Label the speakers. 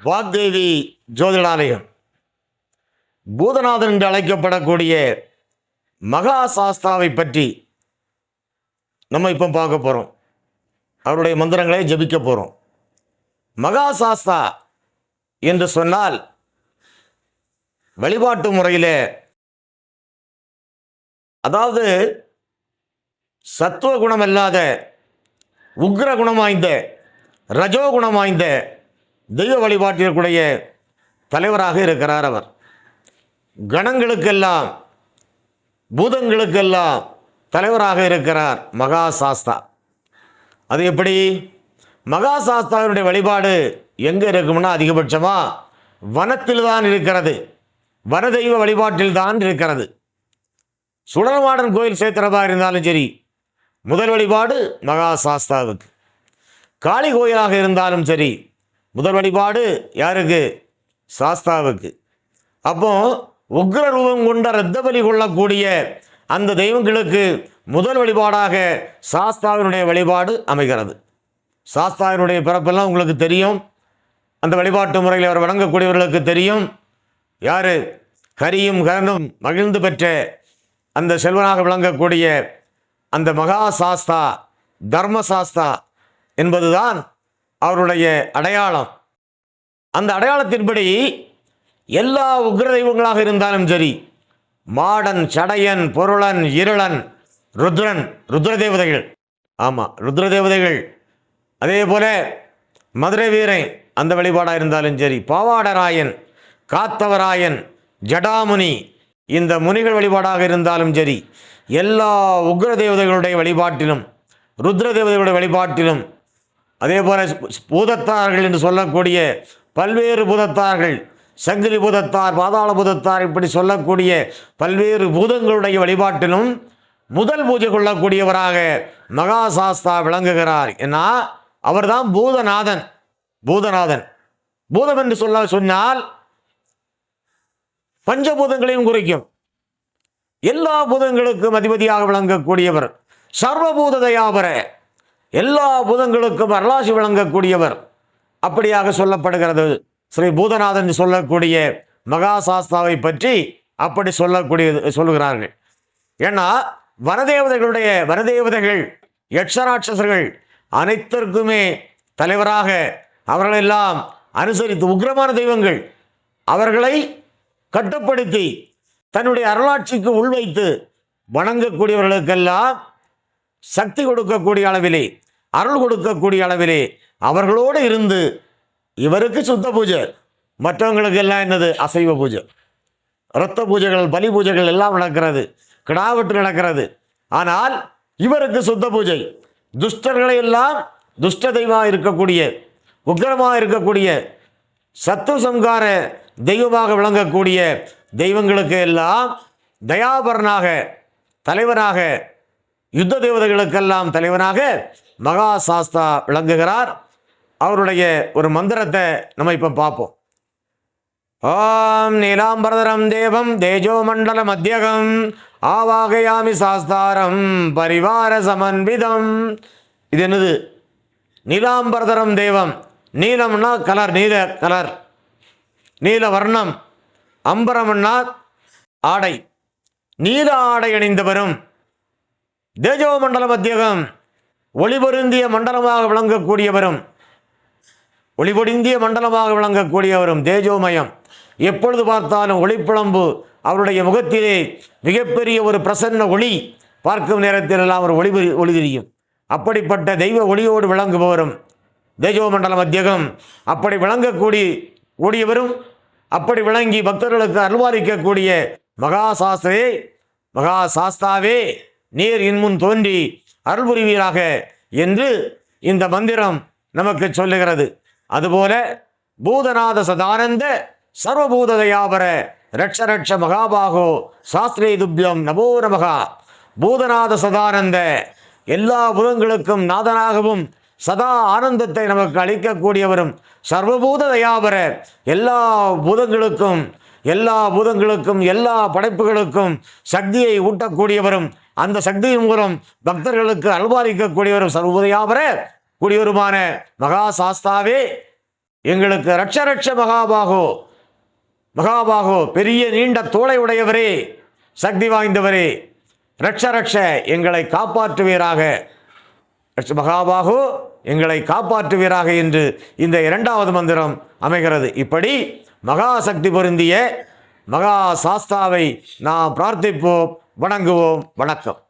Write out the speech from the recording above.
Speaker 1: வாக்தேவி ஜோதிடாலயம். பூதநாதன் என்று அழைக்கப்படக்கூடிய மகா சாஸ்தாவை பற்றி நம்ம இப்போ பார்க்க போகிறோம் அவருடைய மந்திரங்களை ஜபிக்க போகிறோம் மகா சாஸ்தா என்று சொன்னால் வழிபாட்டு முறையில் அதாவது சத்துவ குணம் இல்லாத உக்ர குணம் வாய்ந்த ரஜோ குணம் வாய்ந்த தெய்வ வழிபாட்டிற்குடைய தலைவராக இருக்கிறார் அவர். கணங்களுக்கெல்லாம் பூதங்களுக்கெல்லாம் தலைவராக இருக்கிறார் மகா சாஸ்தா அது எப்படி? மகா சாஸ்தாவினுடைய வழிபாடு எங்கே இருக்கும்னா அதிகபட்சமாக வனத்தில் தான் இருக்கிறது. வனதெய்வ வழிபாட்டில் தான் இருக்கிறது. சுடலமாடன் கோயில் சேத்திரமா இருந்தாலும் சரி முதல் வழிபாடு மகா சாஸ்தாவுக்கு காளி கோயிலாக இருந்தாலும் சரி முதல் வழிபாடு யாருக்கு? சாஸ்தாவுக்கு. அப்போ உக்ர ரூபம் கொண்ட ரத்த பலி கொள்ளக்கூடிய அந்த தெய்வங்களுக்கு முதல் வழிபாடாக சாஸ்தாவினுடைய வழிபாடு அமைகிறது. சாஸ்தாவினுடைய பிறப்பெல்லாம் உங்களுக்கு தெரியும். அந்த வழிபாட்டு முறையில் அவர் வணங்கக்கூடியவர்களுக்கு தெரியும். யார்? கரியும் கரனும் மகிழ்ந்து பெற்ற அந்த செல்வனாக விளங்கக்கூடிய அந்த மகா சாஸ்தா தர்ம சாஸ்தா என்பதுதான் அவருடைய அடையாளம். அந்த அடையாளத்தின்படி எல்லா உக்ர தெய்வங்களாக இருந்தாலும் சரி மாடன் சடையன் பொருளன் இருளன் ருத்ரன் ருத்ர தேவதைகள் ஆமாம் ருத்ர தேவதைகள் அதே போல மதுரை வீரன் அந்த வழிபாடாக இருந்தாலும் சரி பாவாடராயன் காத்தவராயன் ஜடாமுனி இந்த முனிகள் வழிபாடாக இருந்தாலும் சரி எல்லா உக்ர தேவதைகளுடைய வழிபாட்டிலும் ருத்ர தேவதைகளுடைய வழிபாட்டிலும் அதே போல பூதத்தார்கள் என்று சொல்லக்கூடிய பல்வேறு பூதத்தார்கள் சங்கிலி பூதத்தார் பாதாள பூதத்தார் இப்படி சொல்லக்கூடிய பல்வேறு பூதங்களுடைய வழிபாட்டிலும் முதல் பூஜை கொள்ளக்கூடியவராக மகா சாஸ்தா விளங்குகிறார். ஏன்னா அவர்தான் பூதநாதன் பூதநாதன். பூதம் என்று சொல்ல சொன்னால் பஞ்சபூதங்களையும் குறிக்கும். எல்லா பூதங்களுக்கும் அதிபதியாக விளங்கக்கூடியவர். சர்வபூத தயாபர எல்லா பூதங்களுக்கும் வரலாசி விளங்கக்கூடியவர். அப்படியாக சொல்லப்படுகிறது. ஸ்ரீ பூதநாதன் சொல்லக்கூடிய மகா சாஸ்தாவை பற்றி அப்படி சொல்லக்கூடிய சொல்லுகிறார்கள் ஏன்னா வனதேவதைகளுடைய வனதேவதைகள் யக்ஷராட்சசர்கள் அனைத்திற்குமே தலைவராக அவர்களெல்லாம் அனுசரித்து உக்கிரமான தெய்வங்கள். அவர்களை கட்டுப்படுத்தி தன்னுடைய அருளாட்சிக்கு உள்வைத்து வணங்கக்கூடியவர்களுக்கெல்லாம் சக்தி கொடுக்கக்கூடிய அளவிலே அருள் கொடுக்கக்கூடிய அளவிலே அவர்களோடு இருந்து இவருக்கு சுத்த பூஜை. மற்றவங்களுக்கு எல்லாம் என்னது? அசைவ பூஜை. இரத்த பூஜைகள் பலி பூஜைகள் எல்லாம் நடக்கிறது. கிடாவற்று நடக்கிறது. ஆனால் இவருக்கு சுத்த பூஜை. துஷ்டர்களை எல்லாம் துஷ்ட தெய்வமாக இருக்கக்கூடிய உக்கிரமாக இருக்கக்கூடிய சத்து சம்கார தெய்வமாக விளங்கக்கூடிய தெய்வங்களுக்கு எல்லாம் தயாபரனாக தலைவனாக யுத்த தேவதைகளுக்கெல்லாம் தலைவனாக மகா சாஸ்தா விளங்குகிறார். அவருடைய ஒரு மந்திரத்தை நம்ம இப்போ பார்ப்போம். ஓம் நீலாம்பரதரம் தேவம் தேஜோ மண்டல மத்தியகம் ஆவாகயாமி சாஸ்தாரம் பரிவார சமன்விதம். இது என்னது? நீலாம்பரதரம் தேவம் நீலம்னா கலர் நீல கலர் நீல வர்ணம். அம்பரம்னா ஆடை நீல ஆடை அணிந்தவரும் தேஜோ மண்டல மத்தியகம் ஒளிபொருந்திய மண்டலமாக விளங்கக்கூடியவரும் ஒளிபொடிந்திய மண்டலமாக விளங்கக்கூடியவரும் தேஜோமயம். எப்பொழுது பார்த்தாலும் ஒளிப்புழம்பு அவருடைய முகத்திலே மிகப்பெரிய ஒரு பிரசன்ன ஒளி பார்க்கும் நேரத்தில் எல்லாம் ஒரு ஒளி ஒளி தெரியும் அப்படிப்பட்ட தெய்வ ஒளியோடு விளங்குபவரும் தேஜோ மண்டல மத்தியகம் அப்படி விளங்கக்கூடி கூடியவரும் அப்படி விளங்கி பக்தர்களுக்கு அருள்வாரிக்கக்கூடிய மகா சாஸ்திரே மகா சாஸ்தாவே நீர் இன்முன் தோன்றி அருள் புரிவீராக என்று இந்த மந்திரம் நமக்கு சொல்லுகிறது. அதுபோல பூதநாத சதானந்த சர்வபூத தயாபர ரட்ச ரட்ச மகாபாகோ சாஸ்திரே துப்யம் நமோ நமகா. பூதநாத சதானந்த எல்லா புதங்களுக்கும் நாதனாகவும் சதா ஆனந்தத்தை நமக்கு அளிக்கக்கூடியவரும் சர்வபூத தயாபர எல்லா பூதங்களுக்கும் எல்லா பூதங்களுக்கும் எல்லா படைப்புகளுக்கும் சக்தியை ஊட்டக்கூடியவரும் அந்த சக்தியின் மூலம் பக்தர்களுக்கு அல்வாரிக்கக்கூடியவரும் சர்வதையாபர கூடியவருமான மகா சாஸ்தாவே எங்களுக்கு ரட்ச ரட்ச மகாபாகோ மகாபாகோ பெரிய நீண்ட தோளை உடையவரே சக்தி வாய்ந்தவரே ரட்ச ரட்ச எங்களை காப்பாற்றுவீராக. மகாபாகு எங்களை காப்பாற்றுவீராக என்று இந்த இரண்டாவது மந்திரம் அமைகிறது. இப்படி மகா சக்தி பொருந்திய மகா சாஸ்தாவை நாம் பிரார்த்திப்போம் வணங்குவோம். வணக்கம்.